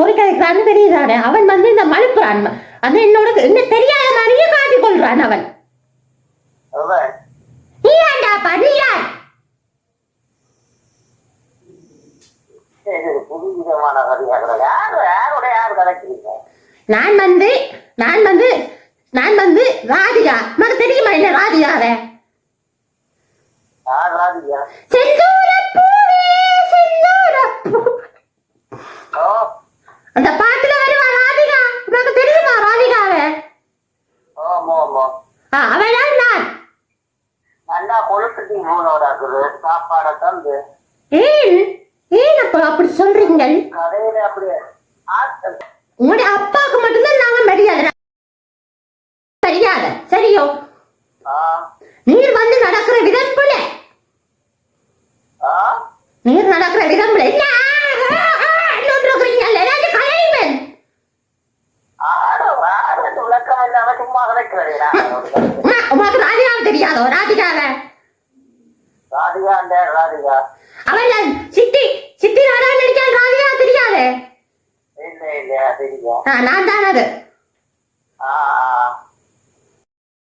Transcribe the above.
சொல்லி கிடைக்கிறான்னு தெரியுதானே? அவன் வந்து இந்த மழுப்புறான் அந்த என்னோட என்ன தெரியாத மாதிரியே காட்டிக் கொள்றான் அவன்? நீ ஏன்டாப்பா நீ யார் நான் வந்து நான் வந்து நான் வந்து ராதிகா. உனக்கு தெரியுமா என்ன ராதிகாவே? யார் ராதிகா செந்தூரப்பூவே செந்தூரப்பூ ஓ அந்த பாட்டுல வருவா ராதிகா உனக்கு தெரியுமா ராதிகாவே ஓமோ ஓமோ ஆ, அவள்தான் நான். நல்லா கொழுக்கட்டி மூணோட இருக்குது. சாப்பாடை தந்து. ஏன்? ஏன் அப்ப அப்படி சொல்றீங்க கதையில ஆட்கள். உங்களுடைய அப்பாவுக்கு மட்டும்தான் நாங்க மரியாதை. மரியாதை சரியோ? நீர் வந்து நடக்கிற விதம் போல. நீர் நடக்கிற விதம் போல. உனக்கு ராதிகாவை தெரியாதோ? ராதிகாவை? ராதிகா ராதிகா. அவள் நான் சித்தி சித்தி நாடகம் நடிச்சால் ராதிகா தெரியாது. நான் தான் அது.